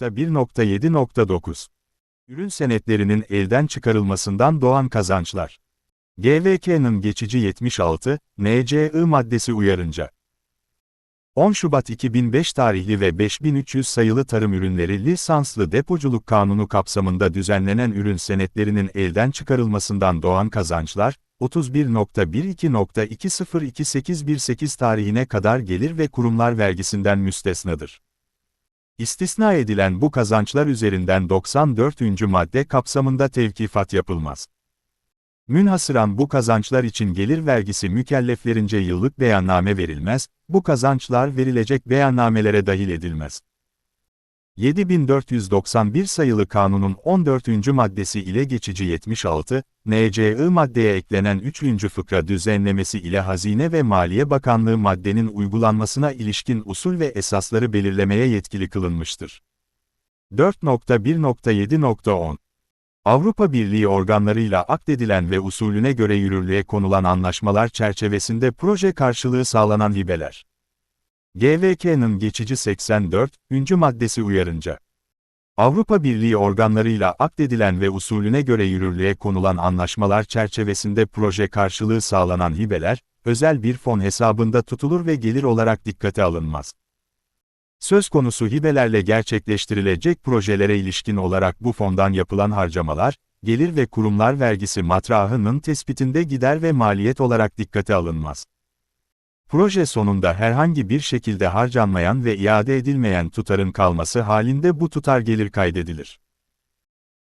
4.1.7.9 Ürün senetlerinin elden çıkarılmasından doğan kazançlar. GVK'nın geçici 76, NCI maddesi uyarınca. 10 Şubat 2005 tarihli ve 5300 sayılı tarım ürünleri lisanslı depoculuk kanunu kapsamında düzenlenen ürün senetlerinin elden çıkarılmasından doğan kazançlar, 31.12.202818 tarihine kadar gelir ve kurumlar vergisinden müstesnadır. İstisna edilen bu kazançlar üzerinden 94. madde kapsamında tevkifat yapılmaz. Münhasıran bu kazançlar için gelir vergisi mükelleflerince yıllık beyanname verilmez, bu kazançlar verilecek beyannamelere dahil edilmez. 7491 sayılı kanunun 14. maddesi ile geçici 76, NCI maddeye eklenen 3. fıkra düzenlemesi ile Hazine ve Maliye Bakanlığı maddenin uygulanmasına ilişkin usul ve esasları belirlemeye yetkili kılınmıştır. 4.1.7.10 Avrupa Birliği organlarıyla akdedilen ve usulüne göre yürürlüğe konulan anlaşmalar çerçevesinde proje karşılığı sağlanan hibeler. GVK'nın geçici 84. maddesi uyarınca. Avrupa Birliği organlarıyla akdedilen ve usulüne göre yürürlüğe konulan anlaşmalar çerçevesinde proje karşılığı sağlanan hibeler, özel bir fon hesabında tutulur ve gelir olarak dikkate alınmaz. Söz konusu hibelerle gerçekleştirilecek projelere ilişkin olarak bu fondan yapılan harcamalar, gelir ve kurumlar vergisi matrahının tespitinde gider ve maliyet olarak dikkate alınmaz. Proje sonunda herhangi bir şekilde harcanmayan ve iade edilmeyen tutarın kalması halinde bu tutar gelir kaydedilir.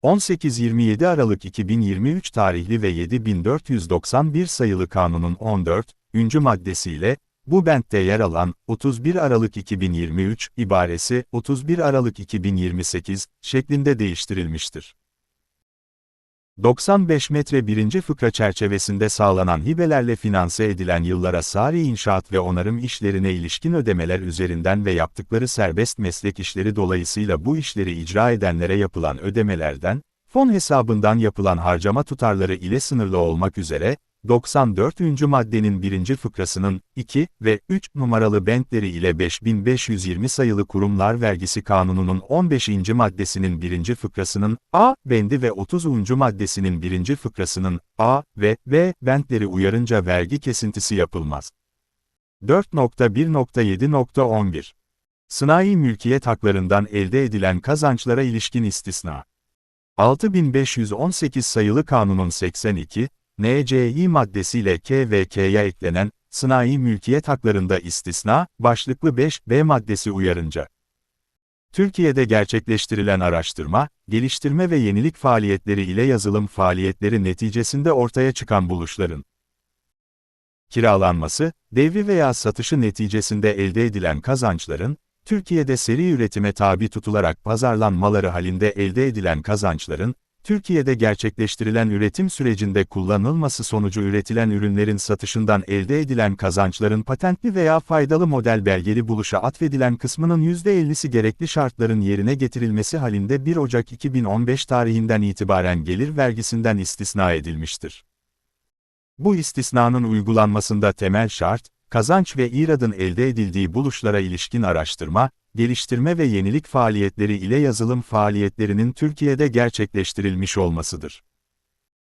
18-27 Aralık 2023 tarihli ve 7491 sayılı kanunun 14. maddesiyle, bu bentte yer alan, 31 Aralık 2023 ibaresi, 31 Aralık 2028 şeklinde değiştirilmiştir. 95 metre birinci fıkra çerçevesinde sağlanan hibelerle finanse edilen yıllara sari inşaat ve onarım işlerine ilişkin ödemeler üzerinden ve yaptıkları serbest meslek işleri dolayısıyla bu işleri icra edenlere yapılan ödemelerden, fon hesabından yapılan harcama tutarları ile sınırlı olmak üzere, 94. maddenin 1. fıkrasının 2 ve 3 numaralı bentleri ile 5520 sayılı Kurumlar Vergisi Kanunu'nun 15. maddesinin 1. fıkrasının A bendi ve 30. maddesinin 1. fıkrasının A ve B bentleri uyarınca vergi kesintisi yapılmaz. 4.1.7.11 Sınai mülkiyet haklarından elde edilen kazançlara ilişkin istisna 6518 sayılı kanunun 82, NCİ maddesiyle K ve K'ya eklenen, sınai mülkiyet haklarında istisna, başlıklı 5B maddesi uyarınca. Türkiye'de gerçekleştirilen araştırma, geliştirme ve yenilik faaliyetleri ile yazılım faaliyetleri neticesinde ortaya çıkan buluşların kiralanması, devri veya satışı neticesinde elde edilen kazançların, Türkiye'de seri üretime tabi tutularak pazarlanmaları halinde elde edilen kazançların, Türkiye'de gerçekleştirilen üretim sürecinde kullanılması sonucu üretilen ürünlerin satışından elde edilen kazançların patentli veya faydalı model belgeli buluşa atfedilen kısmının %50'si gerekli şartların yerine getirilmesi halinde 1 Ocak 2015 tarihinden itibaren gelir vergisinden istisna edilmiştir. Bu istisnanın uygulanmasında temel şart, kazanç ve iradın elde edildiği buluşlara ilişkin araştırma, geliştirme ve yenilik faaliyetleri ile yazılım faaliyetlerinin Türkiye'de gerçekleştirilmiş olmasıdır.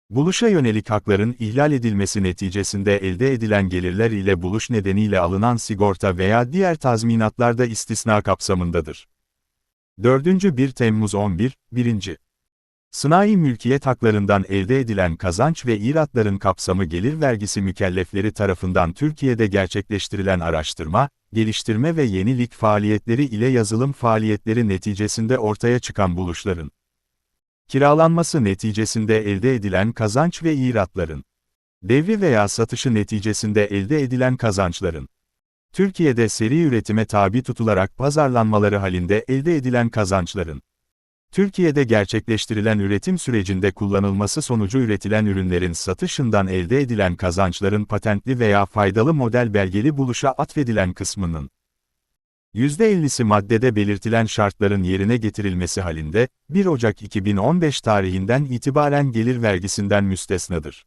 Buluşa yönelik hakların ihlal edilmesi neticesinde elde edilen gelirler ile buluş nedeniyle alınan sigorta veya diğer tazminatlar da istisna kapsamındadır. 4. 1 Temmuz 11, 1. Sınai mülkiyet haklarından elde edilen kazanç ve iratların kapsamı gelir vergisi mükellefleri tarafından Türkiye'de gerçekleştirilen araştırma, geliştirme ve yenilik faaliyetleri ile yazılım faaliyetleri neticesinde ortaya çıkan buluşların kiralanması neticesinde elde edilen kazanç ve iratların devri veya satışı neticesinde elde edilen kazançların Türkiye'de seri üretime tabi tutularak pazarlanmaları halinde elde edilen kazançların Türkiye'de gerçekleştirilen üretim sürecinde kullanılması sonucu üretilen ürünlerin satışından elde edilen kazançların patentli veya faydalı model belgeli buluşa atfedilen kısmının %50'si maddede belirtilen şartların yerine getirilmesi halinde, 1 Ocak 2015 tarihinden itibaren gelir vergisinden müstesnadır.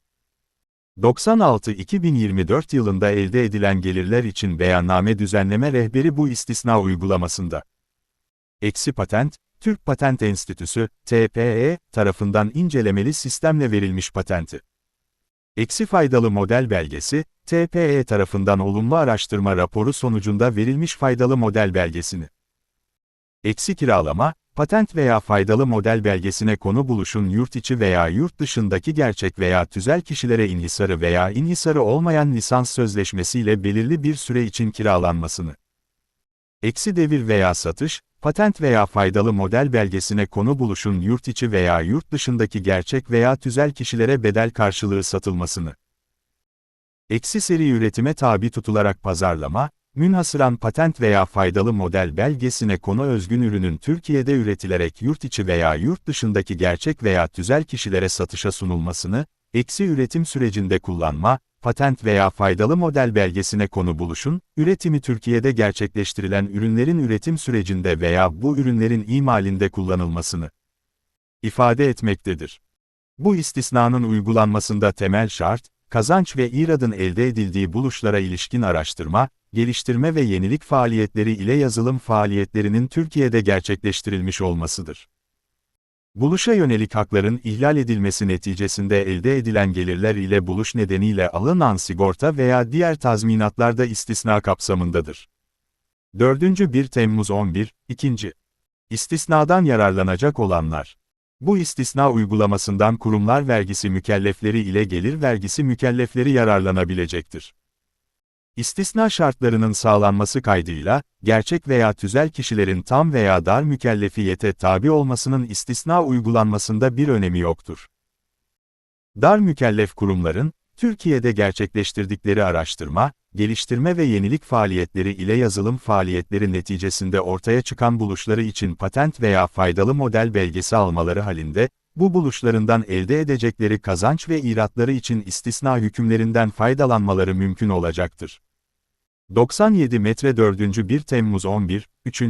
96-2024 yılında elde edilen gelirler için beyanname düzenleme rehberi bu istisna uygulamasında. Eksi patent, Türk Patent Enstitüsü, TPE, tarafından incelemeli sistemle verilmiş patenti. Eksi faydalı model belgesi, TPE tarafından olumlu araştırma raporu sonucunda verilmiş faydalı model belgesini. Eksi kiralama, patent veya faydalı model belgesine konu buluşun yurt içi veya yurt dışındaki gerçek veya tüzel kişilere inhisarı veya inhisarı olmayan lisans sözleşmesiyle belirli bir süre için kiralanmasını. Eksi devir veya satış, patent veya faydalı model belgesine konu buluşun yurt içi veya yurt dışındaki gerçek veya tüzel kişilere bedel karşılığı satılmasını. Eksi seri üretime tabi tutularak pazarlama, münhasıran patent veya faydalı model belgesine konu özgün ürünün Türkiye'de üretilerek yurt içi veya yurt dışındaki gerçek veya tüzel kişilere satışa sunulmasını, eksi üretim sürecinde kullanma, patent veya faydalı model belgesine konu buluşun, üretimi Türkiye'de gerçekleştirilen ürünlerin üretim sürecinde veya bu ürünlerin imalinde kullanılmasını ifade etmektedir. Bu istisnanın uygulanmasında temel şart, kazanç ve iradın elde edildiği buluşlara ilişkin araştırma, geliştirme ve yenilik faaliyetleri ile yazılım faaliyetlerinin Türkiye'de gerçekleştirilmiş olmasıdır. Buluşa yönelik hakların ihlal edilmesi neticesinde elde edilen gelirler ile buluş nedeniyle alınan sigorta veya diğer tazminatlar da istisna kapsamındadır. 4. 1 Temmuz 11, 2. İstisnadan yararlanacak olanlar. Bu istisna uygulamasından kurumlar vergisi mükellefleri ile gelir vergisi mükellefleri yararlanabilecektir. İstisna şartlarının sağlanması kaydıyla, gerçek veya tüzel kişilerin tam veya dar mükellefiyete tabi olmasının istisna uygulanmasında bir önemi yoktur. Dar mükellef kurumların, Türkiye'de gerçekleştirdikleri araştırma, geliştirme ve yenilik faaliyetleri ile yazılım faaliyetleri neticesinde ortaya çıkan buluşları için patent veya faydalı model belgesi almaları halinde, bu buluşlarından elde edecekleri kazanç ve iratları için istisna hükümlerinden faydalanmaları mümkün olacaktır. 97 metre 4. 1 Temmuz 11, 3.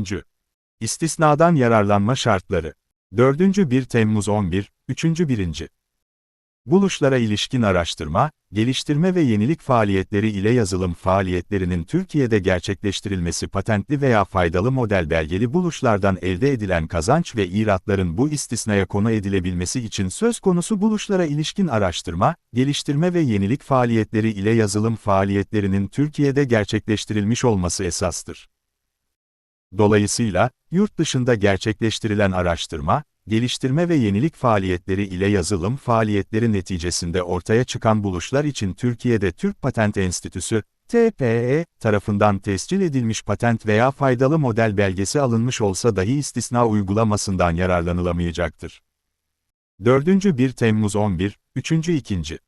İstisnadan yararlanma şartları. 4. 1 Temmuz 11, 3. 1. Buluşlara ilişkin araştırma, geliştirme ve yenilik faaliyetleri ile yazılım faaliyetlerinin Türkiye'de gerçekleştirilmesi patentli veya faydalı model belgeli buluşlardan elde edilen kazanç ve iratların bu istisnaya konu edilebilmesi için söz konusu buluşlara ilişkin araştırma, geliştirme ve yenilik faaliyetleri ile yazılım faaliyetlerinin Türkiye'de gerçekleştirilmiş olması esastır. Dolayısıyla, yurt dışında gerçekleştirilen araştırma, geliştirme ve yenilik faaliyetleri ile yazılım faaliyetleri neticesinde ortaya çıkan buluşlar için Türkiye'de Türk Patent Enstitüsü, TPE, tarafından tescil edilmiş patent veya faydalı model belgesi alınmış olsa dahi istisna uygulamasından yararlanılamayacaktır. 4. 1 Temmuz 11, 3. 2.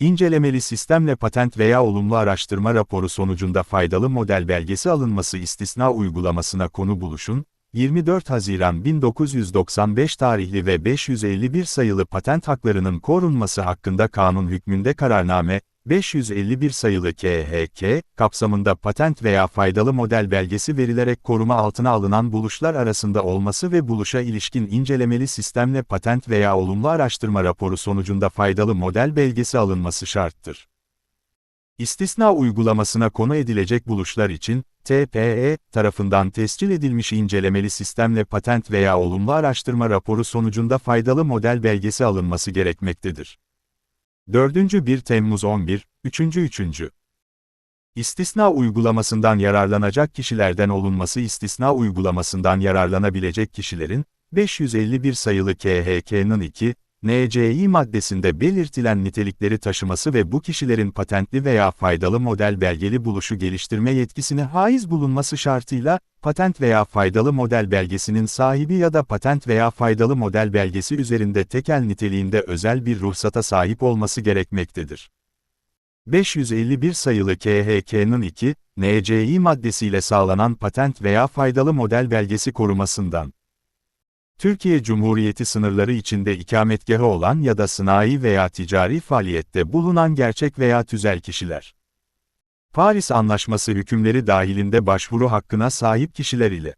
İncelemeli sistemle patent veya olumlu araştırma raporu sonucunda faydalı model belgesi alınması istisna uygulamasına konu buluşun, 24 Haziran 1995 tarihli ve 551 sayılı patent haklarının korunması hakkında kanun hükmünde kararname, 551 sayılı KHK, kapsamında patent veya faydalı model belgesi verilerek koruma altına alınan buluşlar arasında olması ve buluşa ilişkin incelemeli sistemle patent veya olumlu araştırma raporu sonucunda faydalı model belgesi alınması şarttır. İstisna uygulamasına konu edilecek buluşlar için, TPE, tarafından tescil edilmiş incelemeli sistemle patent veya olumlu araştırma raporu sonucunda faydalı model belgesi alınması gerekmektedir. 4. 1 Temmuz 11, 3. 3. İstisna uygulamasından yararlanacak kişilerden olunması istisna uygulamasından yararlanabilecek kişilerin, 551 sayılı KHK'nın 2, NCI maddesinde belirtilen nitelikleri taşıması ve bu kişilerin patentli veya faydalı model belgeli buluşu geliştirme yetkisine haiz bulunması şartıyla, patent veya faydalı model belgesinin sahibi ya da patent veya faydalı model belgesi üzerinde tekel niteliğinde özel bir ruhsata sahip olması gerekmektedir. 551 sayılı KHK'nın 2, NCI maddesiyle sağlanan patent veya faydalı model belgesi korumasından Türkiye Cumhuriyeti sınırları içinde ikametgahı olan ya da sınai veya ticari faaliyette bulunan gerçek veya tüzel kişiler. Paris Anlaşması hükümleri dahilinde başvuru hakkına sahip kişiler ile.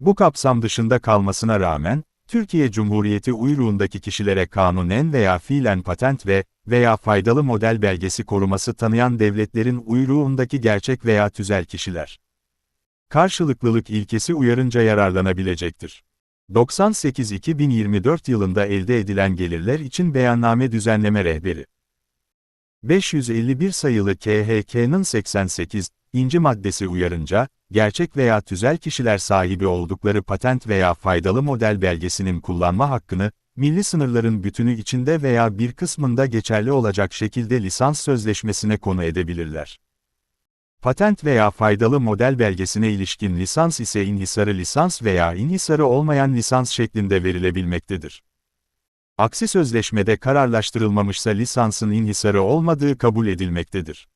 Bu kapsam dışında kalmasına rağmen, Türkiye Cumhuriyeti uyruğundaki kişilere kanunen veya fiilen patent ve veya faydalı model belgesi koruması tanıyan devletlerin uyruğundaki gerçek veya tüzel kişiler. Karşılıklılık ilkesi uyarınca yararlanabilecektir. 98-2024 yılında elde edilen gelirler için beyanname düzenleme rehberi. 551 sayılı KHK'nın 88. inci maddesi uyarınca, gerçek veya tüzel kişiler sahibi oldukları patent veya faydalı model belgesinin kullanma hakkını, milli sınırların bütünü içinde veya bir kısmında geçerli olacak şekilde lisans sözleşmesine konu edebilirler. Patent veya faydalı model belgesine ilişkin lisans ise inhisarı lisans veya inhisarı olmayan lisans şeklinde verilebilmektedir. Aksi sözleşmede kararlaştırılmamışsa lisansın inhisarı olmadığı kabul edilmektedir.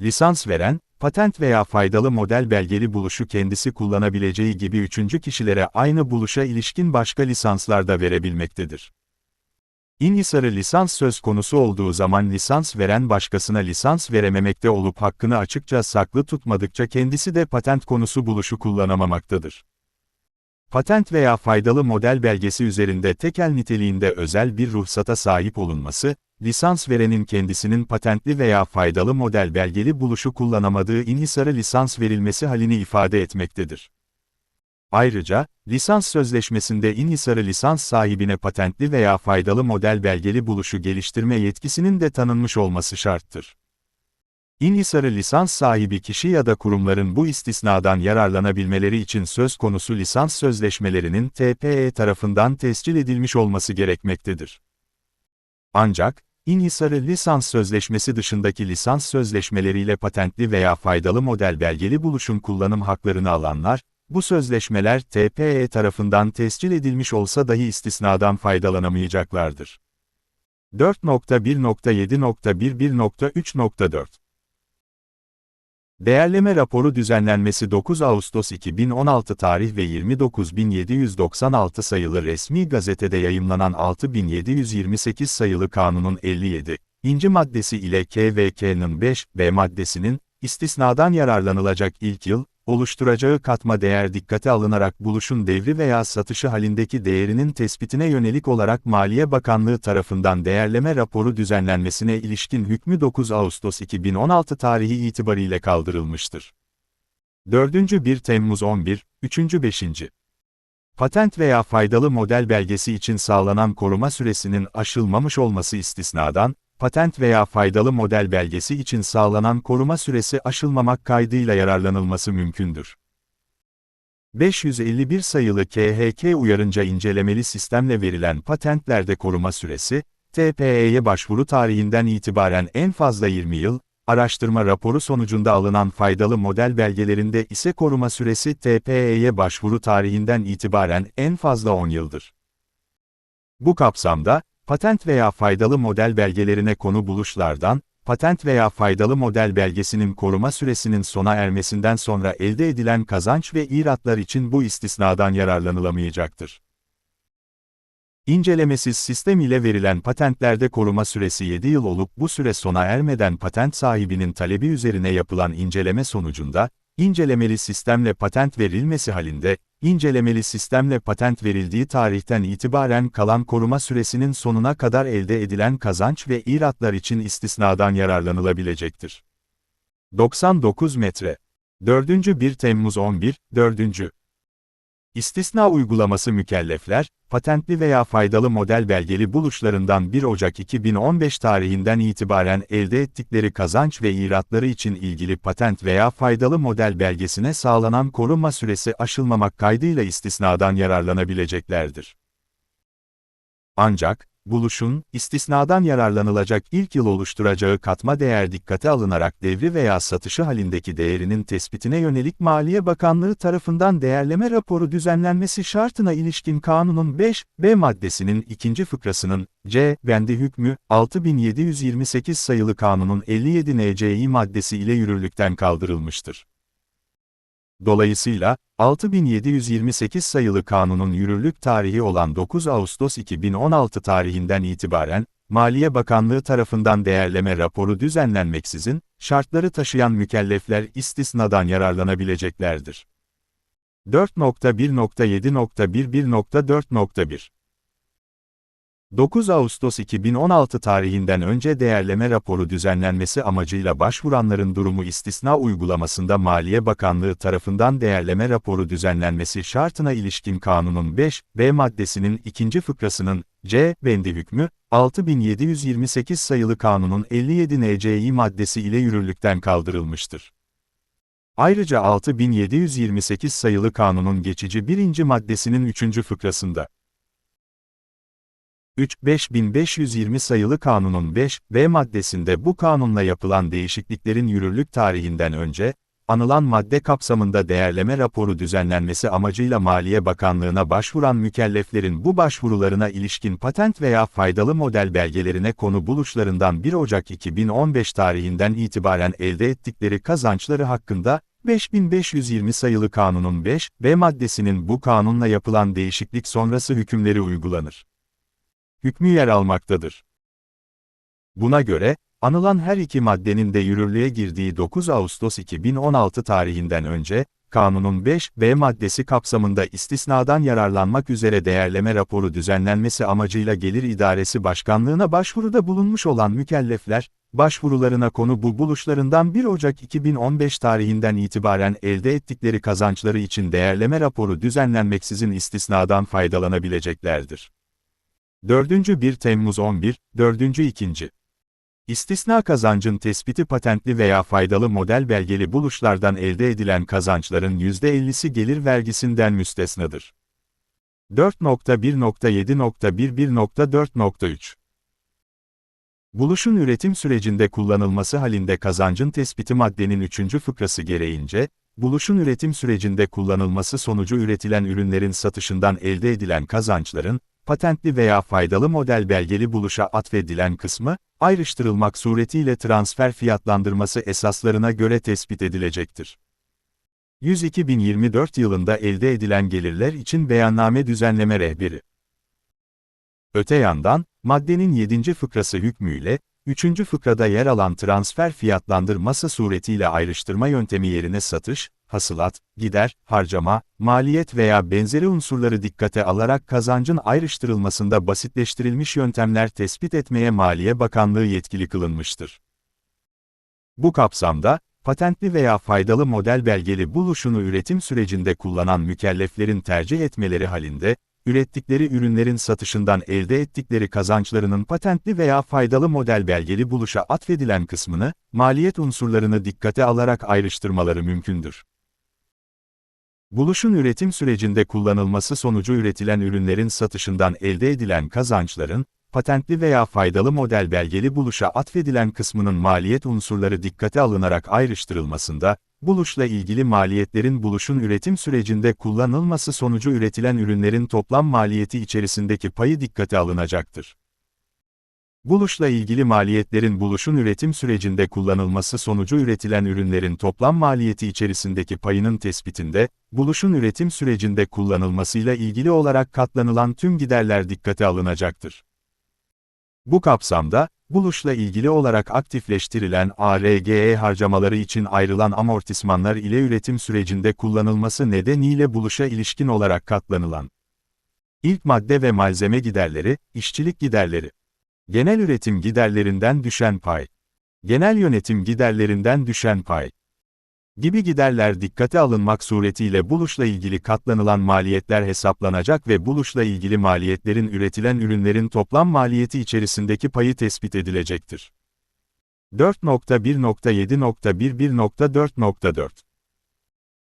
Lisans veren, patent veya faydalı model belgeli buluşu kendisi kullanabileceği gibi üçüncü kişilere aynı buluşa ilişkin başka lisanslar da verebilmektedir. İnhisarı lisans söz konusu olduğu zaman lisans veren başkasına lisans verememekte olup hakkını açıkça saklı tutmadıkça kendisi de patent konusu buluşu kullanamamaktadır. Patent veya faydalı model belgesi üzerinde tekel niteliğinde özel bir ruhsata sahip olunması, lisans verenin kendisinin patentli veya faydalı model belgeli buluşu kullanamadığı inhisarı lisans verilmesi halini ifade etmektedir. Ayrıca, lisans sözleşmesinde inhisarı lisans sahibine patentli veya faydalı model belgeli buluşu geliştirme yetkisinin de tanınmış olması şarttır. İnhisarı lisans sahibi kişi ya da kurumların bu istisnadan yararlanabilmeleri için söz konusu lisans sözleşmelerinin TPE tarafından tescil edilmiş olması gerekmektedir. Ancak, İnhisarı lisans sözleşmesi dışındaki lisans sözleşmeleriyle patentli veya faydalı model belgeli buluşun kullanım haklarını alanlar, bu sözleşmeler TPE tarafından tescil edilmiş olsa dahi istisnadan faydalanamayacaklardır. 4.1.7.11.3.4 Değerleme raporu düzenlenmesi 9 Ağustos 2016 tarih ve 29.796 sayılı resmi gazetede yayımlanan 6.728 sayılı kanunun 57. inci maddesi ile KVK'nın 5. B maddesinin, istisnadan yararlanılacak ilk yıl, oluşturacağı katma değer dikkate alınarak buluşun devri veya satışı halindeki değerinin tespitine yönelik olarak Maliye Bakanlığı tarafından değerleme raporu düzenlenmesine ilişkin hükmü 9 Ağustos 2016 tarihi itibariyle kaldırılmıştır. 4. 1 Temmuz 11, 3. 5. Patent veya faydalı model belgesi için sağlanan koruma süresinin aşılmamış olması istisnadan, patent veya faydalı model belgesi için sağlanan koruma süresi aşılmamak kaydıyla yararlanılması mümkündür. 551 sayılı KHK uyarınca incelemeli sistemle verilen patentlerde koruma süresi, TPE'ye başvuru tarihinden itibaren en fazla 20 yıl, araştırma raporu sonucunda alınan faydalı model belgelerinde ise koruma süresi TPE'ye başvuru tarihinden itibaren en fazla 10 yıldır. Bu kapsamda, Patent veya faydalı model belgelerine konu buluşlardan, patent veya faydalı model belgesinin koruma süresinin sona ermesinden sonra elde edilen kazanç ve iratlar için bu istisnadan yararlanılamayacaktır. İncelemesiz sistem ile verilen patentlerde koruma süresi 7 yıl olup bu süre sona ermeden patent sahibinin talebi üzerine yapılan inceleme sonucunda, İncelemeli sistemle patent verilmesi halinde, incelemeli sistemle patent verildiği tarihten itibaren kalan koruma süresinin sonuna kadar elde edilen kazanç ve iratlar için istisnadan yararlanılabilecektir. 99 metre. 4. 1 Temmuz 11, 4. İstisna uygulaması mükellefler, patentli veya faydalı model belgeli buluşlarından 1 Ocak 2015 tarihinden itibaren elde ettikleri kazanç ve iratları için ilgili patent veya faydalı model belgesine sağlanan koruma süresi aşılmamak kaydıyla istisnadan yararlanabileceklerdir. Ancak, buluşun, istisnadan yararlanılacak ilk yıl oluşturacağı katma değer dikkate alınarak devri veya satışı halindeki değerinin tespitine yönelik Maliye Bakanlığı tarafından değerleme raporu düzenlenmesi şartına ilişkin kanunun 5, B maddesinin ikinci fıkrasının, C, bendi hükmü, 6728 sayılı kanunun 57 NCİ maddesi ile yürürlükten kaldırılmıştır. Dolayısıyla, 6728 sayılı kanunun yürürlük tarihi olan 9 Ağustos 2016 tarihinden itibaren, Maliye Bakanlığı tarafından değerleme raporu düzenlenmeksizin, şartları taşıyan mükellefler istisnadan yararlanabileceklerdir. 4.1.7.11.4.1 9 Ağustos 2016 tarihinden önce değerleme raporu düzenlenmesi amacıyla başvuranların durumu istisna uygulamasında Maliye Bakanlığı tarafından değerleme raporu düzenlenmesi şartına ilişkin kanunun 5, B maddesinin ikinci fıkrasının, C, bendi hükmü, 6728 sayılı kanunun 57 NCİ maddesi ile yürürlükten kaldırılmıştır. Ayrıca 6728 sayılı kanunun geçici birinci maddesinin üçüncü fıkrasında, 3. 5520 sayılı kanunun 5, B maddesinde bu kanunla yapılan değişikliklerin yürürlük tarihinden önce, anılan madde kapsamında değerleme raporu düzenlenmesi amacıyla Maliye Bakanlığı'na başvuran mükelleflerin bu başvurularına ilişkin patent veya faydalı model belgelerine konu buluşlarından 1 Ocak 2015 tarihinden itibaren elde ettikleri kazançları hakkında, 5520 sayılı kanunun 5, B maddesinin bu kanunla yapılan değişiklik sonrası hükümleri uygulanır hükmü yer almaktadır. Buna göre, anılan her iki maddenin de yürürlüğe girdiği 9 Ağustos 2016 tarihinden önce, Kanunun 5, B maddesi kapsamında istisnadan yararlanmak üzere değerleme raporu düzenlenmesi amacıyla Gelir İdaresi Başkanlığına başvuruda bulunmuş olan mükellefler, başvurularına konu bu buluşlarından 1 Ocak 2015 tarihinden itibaren elde ettikleri kazançları için değerleme raporu düzenlenmeksizin istisnadan faydalanabileceklerdir. 4. 1 Temmuz 11, 4. 2. İstisna kazancın tespiti patentli veya faydalı model belgeli buluşlardan elde edilen kazançların %50'si gelir vergisinden müstesnadır. 4.1.7.11.4.3 Buluşun üretim sürecinde kullanılması halinde kazancın tespiti maddenin 3. fıkrası gereğince, buluşun üretim sürecinde kullanılması sonucu üretilen ürünlerin satışından elde edilen kazançların, patentli veya faydalı model belgeli buluşa atfedilen kısmı, ayrıştırılmak suretiyle transfer fiyatlandırması esaslarına göre tespit edilecektir. 102.024 yılında elde edilen gelirler için beyanname düzenleme rehberi. Öte yandan, maddenin 7. fıkrası hükmüyle, 3. fıkrada yer alan transfer fiyatlandırması suretiyle ayrıştırma yöntemi yerine satış, hasılat, gider, harcama, maliyet veya benzeri unsurları dikkate alarak kazancın ayrıştırılmasında basitleştirilmiş yöntemler tespit etmeye Maliye Bakanlığı yetkili kılınmıştır. Bu kapsamda, patentli veya faydalı model belgeli buluşunu üretim sürecinde kullanan mükelleflerin tercih etmeleri halinde, ürettikleri ürünlerin satışından elde ettikleri kazançlarının patentli veya faydalı model belgeli buluşa atfedilen kısmını, maliyet unsurlarını dikkate alarak ayrıştırmaları mümkündür. Buluşun üretim sürecinde kullanılması sonucu üretilen ürünlerin satışından elde edilen kazançların, patentli veya faydalı model belgeli buluşa atfedilen kısmının maliyet unsurları dikkate alınarak ayrıştırılmasında, buluşla ilgili maliyetlerin buluşun üretim sürecinde kullanılması sonucu üretilen ürünlerin toplam maliyeti içerisindeki payı dikkate alınacaktır. Buluşla ilgili maliyetlerin buluşun üretim sürecinde kullanılması sonucu üretilen ürünlerin toplam maliyeti içerisindeki payının tespitinde, buluşun üretim sürecinde kullanılmasıyla ilgili olarak katlanılan tüm giderler dikkate alınacaktır. Bu kapsamda, buluşla ilgili olarak aktifleştirilen ARGE harcamaları için ayrılan amortismanlar ile üretim sürecinde kullanılması nedeniyle buluşa ilişkin olarak katlanılan ilk madde ve malzeme giderleri, işçilik giderleri, Genel üretim giderlerinden düşen pay. Genel yönetim giderlerinden düşen pay. Gibi giderler dikkate alınmak suretiyle buluşla ilgili katlanılan maliyetler hesaplanacak ve buluşla ilgili maliyetlerin üretilen ürünlerin toplam maliyeti içerisindeki payı tespit edilecektir. 4.1.7.11.4.4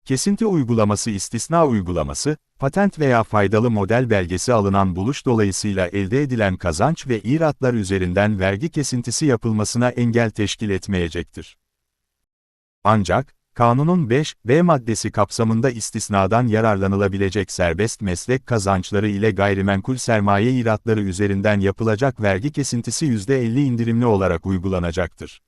Kesinti uygulaması istisna uygulaması, patent veya faydalı model belgesi alınan buluş dolayısıyla elde edilen kazanç ve iratlar üzerinden vergi kesintisi yapılmasına engel teşkil etmeyecektir. Ancak, Kanunun 5, B maddesi kapsamında istisnadan yararlanılabilecek serbest meslek kazançları ile gayrimenkul sermaye iratları üzerinden yapılacak vergi kesintisi %50 indirimli olarak uygulanacaktır.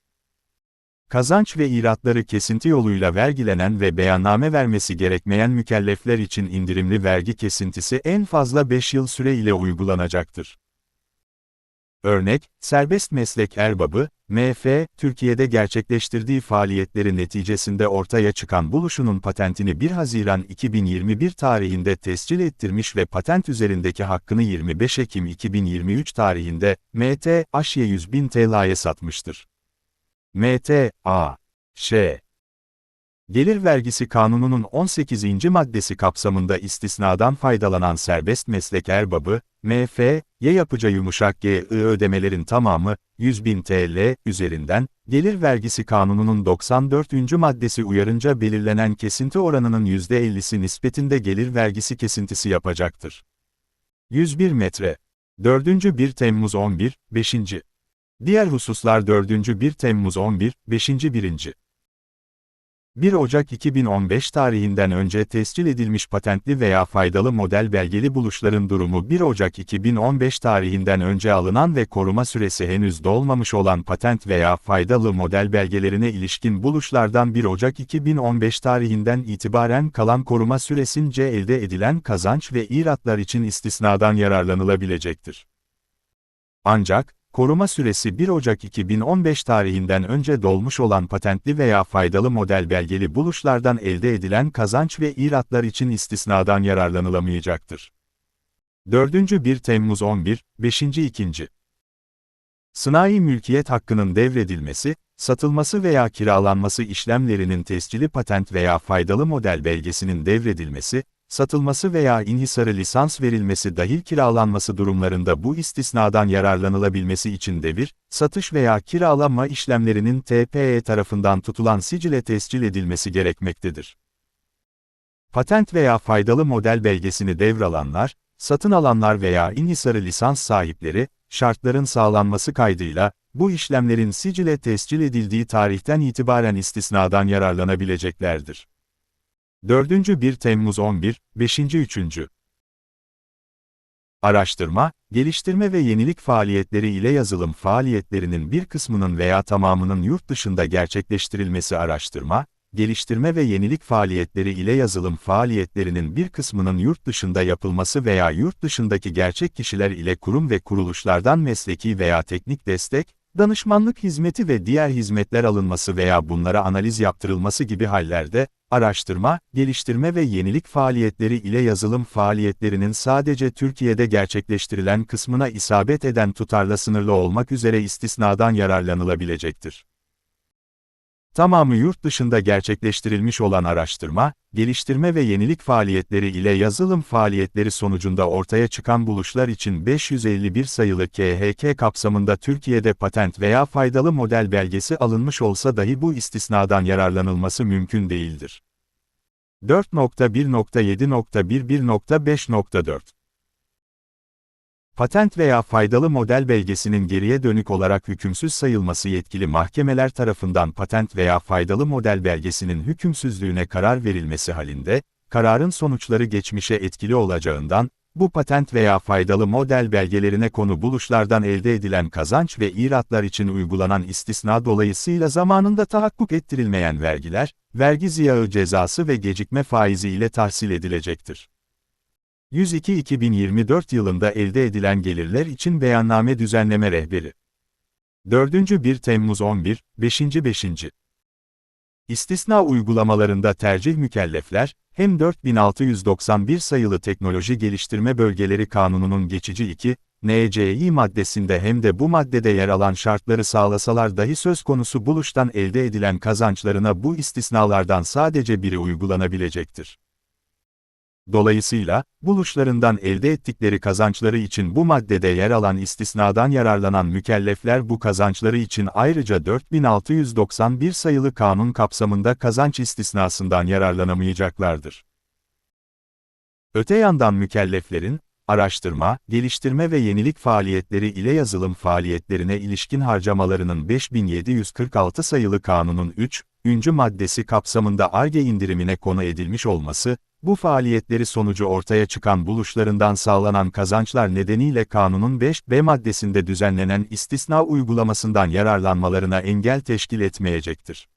Kazanç ve iratları kesinti yoluyla vergilenen ve beyanname vermesi gerekmeyen mükellefler için indirimli vergi kesintisi en fazla 5 yıl süre ile uygulanacaktır. Örnek, serbest meslek erbabı, MF, Türkiye'de gerçekleştirdiği faaliyetleri neticesinde ortaya çıkan buluşunun patentini 1 Haziran 2021 tarihinde tescil ettirmiş ve patent üzerindeki hakkını 25 Ekim 2023 tarihinde, MT, Aşye 100 bin TL'ye satmıştır. MT, A. Ş. Gelir vergisi kanununun 18. maddesi kapsamında istisnadan faydalanan serbest meslek erbabı, MF, Y yapacağı yumuşak G, I ödemelerin tamamı, 100.000 TL üzerinden, gelir vergisi kanununun 94. maddesi uyarınca belirlenen kesinti oranının %50'si nispetinde gelir vergisi kesintisi yapacaktır. 101 metre. 4. 1 Temmuz 11, 5. Diğer hususlar 4. 1 Temmuz 11, 5. 1. 1 Ocak 2015 tarihinden önce tescil edilmiş patentli veya faydalı model belgeli buluşların durumu 1 Ocak 2015 tarihinden önce alınan ve koruma süresi henüz dolmamış olan patent veya faydalı model belgelerine ilişkin buluşlardan 1 Ocak 2015 tarihinden itibaren kalan koruma süresince elde edilen kazanç ve iratlar için istisnadan yararlanılabilecektir. Ancak, koruma süresi 1 Ocak 2015 tarihinden önce dolmuş olan patentli veya faydalı model belgeli buluşlardan elde edilen kazanç ve iratlar için istisnadan yararlanılamayacaktır. 4. 1 Temmuz 11, 5. 2. Sınai mülkiyet hakkının devredilmesi, satılması veya kiralanması işlemlerinin tescili patent veya faydalı model belgesinin devredilmesi, satılması veya inhisarı lisans verilmesi dahil kiralanması durumlarında bu istisnadan yararlanılabilmesi için devir, satış veya kiralama işlemlerinin TPE tarafından tutulan sicile tescil edilmesi gerekmektedir. Patent veya faydalı model belgesini devralanlar, satın alanlar veya inhisarı lisans sahipleri, şartların sağlanması kaydıyla, bu işlemlerin sicile tescil edildiği tarihten itibaren istisnadan yararlanabileceklerdir. 4. 1 Temmuz 11, 5. 3. Araştırma, geliştirme ve yenilik faaliyetleri ile yazılım faaliyetlerinin bir kısmının veya tamamının yurt dışında gerçekleştirilmesi araştırma, geliştirme ve yenilik faaliyetleri ile yazılım faaliyetlerinin bir kısmının yurt dışında yapılması veya yurt dışındaki gerçek kişiler ile kurum ve kuruluşlardan mesleki veya teknik destek, danışmanlık hizmeti ve diğer hizmetler alınması veya bunlara analiz yaptırılması gibi hallerde, araştırma, geliştirme ve yenilik faaliyetleri ile yazılım faaliyetlerinin sadece Türkiye'de gerçekleştirilen kısmına isabet eden tutarla sınırlı olmak üzere istisnadan yararlanılabilecektir. Tamamı yurt dışında gerçekleştirilmiş olan araştırma, geliştirme ve yenilik faaliyetleri ile yazılım faaliyetleri sonucunda ortaya çıkan buluşlar için 551 sayılı KHK kapsamında Türkiye'de patent veya faydalı model belgesi alınmış olsa dahi bu istisnadan yararlanılması mümkün değildir. 4.1.7.11.5.4 Patent veya faydalı model belgesinin geriye dönük olarak hükümsüz sayılması yetkili mahkemeler tarafından patent veya faydalı model belgesinin hükümsüzlüğüne karar verilmesi halinde, kararın sonuçları geçmişe etkili olacağından, bu patent veya faydalı model belgelerine konu buluşlardan elde edilen kazanç ve iratlar için uygulanan istisna dolayısıyla zamanında tahakkuk ettirilmeyen vergiler, vergi ziyağı cezası ve gecikme faizi ile tahsil edilecektir. 102-2024 yılında elde edilen gelirler için beyanname düzenleme rehberi. 4. 1 Temmuz 11, 5. 5. İstisna uygulamalarında tercih mükellefler, hem 4691 sayılı Teknoloji Geliştirme Bölgeleri Kanunu'nun geçici 2, NCİ maddesinde hem de bu maddede yer alan şartları sağlasalar dahi söz konusu buluştan elde edilen kazançlarına bu istisnalardan sadece biri uygulanabilecektir. Dolayısıyla, buluşlarından elde ettikleri kazançları için bu maddede yer alan istisnadan yararlanan mükellefler bu kazançları için ayrıca 4691 sayılı kanun kapsamında kazanç istisnasından yararlanamayacaklardır. Öte yandan mükelleflerin, araştırma, geliştirme ve yenilik faaliyetleri ile yazılım faaliyetlerine ilişkin harcamalarının 5746 sayılı kanunun 3. üncü maddesi kapsamında ARGE indirimine konu edilmiş olması, bu faaliyetleri sonucu ortaya çıkan buluşlarından sağlanan kazançlar nedeniyle kanunun 5b maddesinde düzenlenen istisna uygulamasından yararlanmalarına engel teşkil etmeyecektir.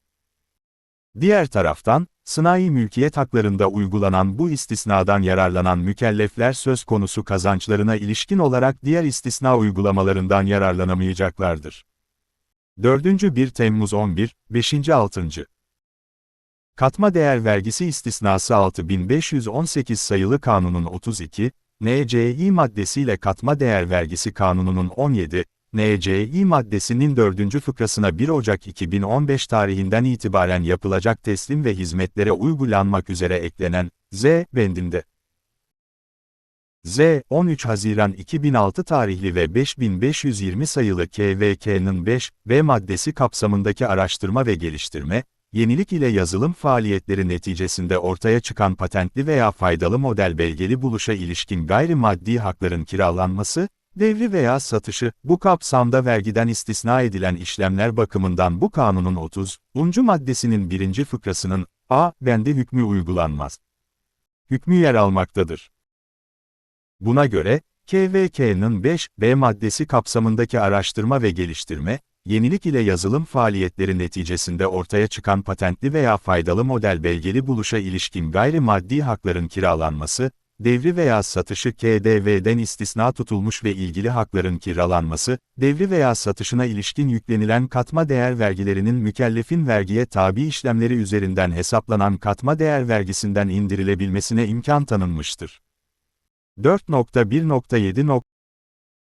Diğer taraftan, sınai mülkiyet haklarında uygulanan bu istisnadan yararlanan mükellefler söz konusu kazançlarına ilişkin olarak diğer istisna uygulamalarından yararlanamayacaklardır. 4. 1 Temmuz 11, 5. 6. Katma değer vergisi istisnası 6518 sayılı kanunun 32, NCİ maddesiyle katma değer vergisi kanununun 17, NCİ maddesinin 4. fıkrasına 1 Ocak 2015 tarihinden itibaren yapılacak teslim ve hizmetlere uygulanmak üzere eklenen, Z, bendinde. Z, 13 Haziran 2006 tarihli ve 5520 sayılı KVK'nın 5, B maddesi kapsamındaki araştırma ve geliştirme, yenilik ile yazılım faaliyetleri neticesinde ortaya çıkan patentli veya faydalı model belgeli buluşa ilişkin gayrimaddi hakların kiralanması, devri veya satışı, bu kapsamda vergiden istisna edilen işlemler bakımından bu kanunun 30. maddesinin birinci fıkrasının, A, bende hükmü uygulanmaz. Hükmü yer almaktadır. Buna göre, KVK'nın 5, B maddesi kapsamındaki araştırma ve geliştirme, yenilik ile yazılım faaliyetleri neticesinde ortaya çıkan patentli veya faydalı model belgeli buluşa ilişkin gayrimaddi hakların kiralanması, devri veya satışı KDV'den istisna tutulmuş ve ilgili hakların kiralanması, devri veya satışına ilişkin yüklenilen katma değer vergilerinin mükellefin vergiye tabi işlemleri üzerinden hesaplanan katma değer vergisinden indirilebilmesine imkan tanınmıştır. 4.1.7.